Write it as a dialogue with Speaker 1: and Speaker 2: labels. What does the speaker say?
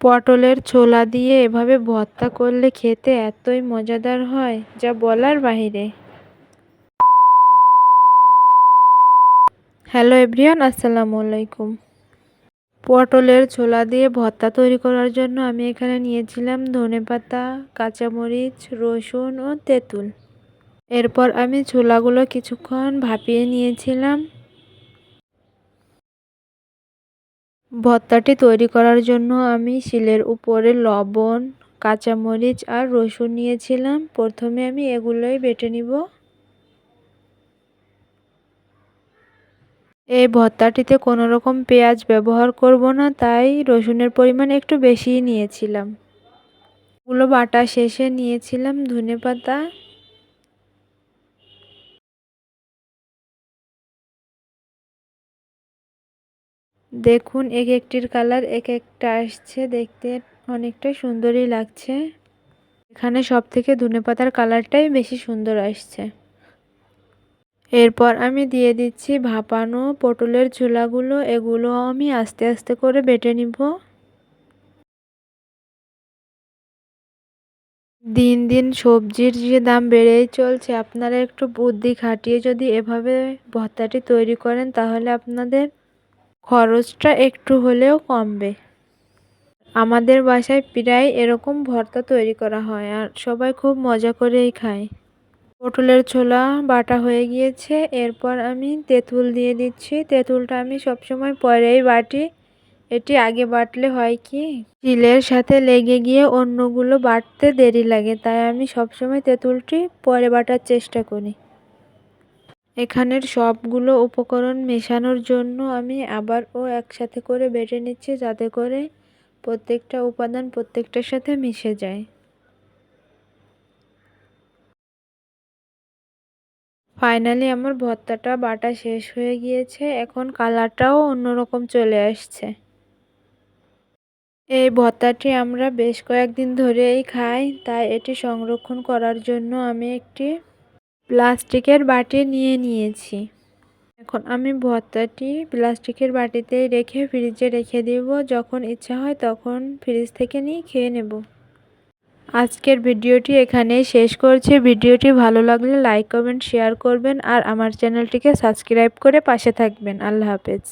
Speaker 1: পটলের ছোলা দিয়ে এভাবে ভর্তা করলে খেতে এতই মজাদার হয় যা বলার বাহিরে। হ্যালো এভরিওয়ান, আসসালামু আলাইকুম। পটলের ছোলা দিয়ে ভর্তা তৈরি করার জন্য আমি এখানে নিয়েছিলাম ধনেপাতা, কাঁচামরিচ, রসুন ও তেঁতুল। এরপর আমি ছোলাগুলো কিছুক্ষণ ভাপিয়ে নিয়েছিলাম। ভর্তাটি তৈরি করার জন্য আমি শিলের উপরে লবণ, কাঁচামরিচ আর রসুন নিয়েছিলাম। প্রথমে আমি এগুলোই বেটে নিব। এই ভর্তাটিতে কোনো রকম পেঁয়াজ ব্যবহার করব না, তাই রসুনের পরিমাণ একটু বেশিই নিয়েছিলাম। ওগুলো বাটা শেষে নিয়েছিলাম ধনে পাতা দেখুন, এক একটির কালার এক একটা আসছে। দেখতে অনেকটা সুন্দরই লাগছে। এখানে সব থেকে ধনে পাতার কালারটাই বেশি সুন্দর আসছে। এরপর আমি দিয়ে দিচ্ছি ভাপানো পটলের চুলাগুলো। এগুলো আমি আস্তে আস্তে করে বেটে নিব। দিন দিন সবজির যে দাম বেড়েই চলছে, আপনারা একটু বুদ্ধি খাটিয়ে যদি এভাবে ভর্তাটি তৈরি করেন, তাহলে আপনাদের খরচটা একটু হলেও কমবে। আমাদের বাসায় প্রায় এরকম ভর্তা তৈরি করা হয় আর সবাই খুব মজা করেই খায়। পটলের ছোলা বাটা হয়ে গিয়েছে, এরপর আমি তেঁতুল দিয়ে দিচ্ছি। তেঁতুলটা আমি সবসময় পরেই বাটি। এটি আগে বাটলে হয় কি? চিলের সাথে লেগে গিয়ে অন্যগুলো বাটতে দেরি লাগে, তাই আমি সবসময় তেঁতুলটি পরে বাটার চেষ্টা করি। এখানের সবগুলো উপকরণ মেশানোর জন্য আমি আবারও একসাথে করে বেটে নিচ্ছি যাতে করে প্রত্যেকটা উপাদান প্রত্যেকটার সাথে মিশে যায়। ফাইনালি আমার ভর্তাটা বাটা শেষ হয়ে গিয়েছে, এখন কালারটাও অন্যরকম চলে আসছে। এই ভর্তাটি আমরা বেশ কয়েকদিন ধরেই খাই, তাই এটি সংরক্ষণ করার জন্য আমি একটি প্লাস্টিকের বাটি নিয়ে নিয়েছি। এখন আমি ভর্তাটি প্লাস্টিকের বাটিতে রেখে ফ্রিজে রেখে দেব। যখন ইচ্ছা হয় তখন ফ্রিজ থেকে নিয়ে খেয়ে নেব। আজকের ভিডিওটি এখানেই শেষ করছি। ভিডিওটি ভালো লাগলে লাইক, কমেন্ট, শেয়ার করবেন আর আমার চ্যানেলটিকে সাবস্ক্রাইব করে পাশে থাকবেন। আল্লাহ হাফেজ।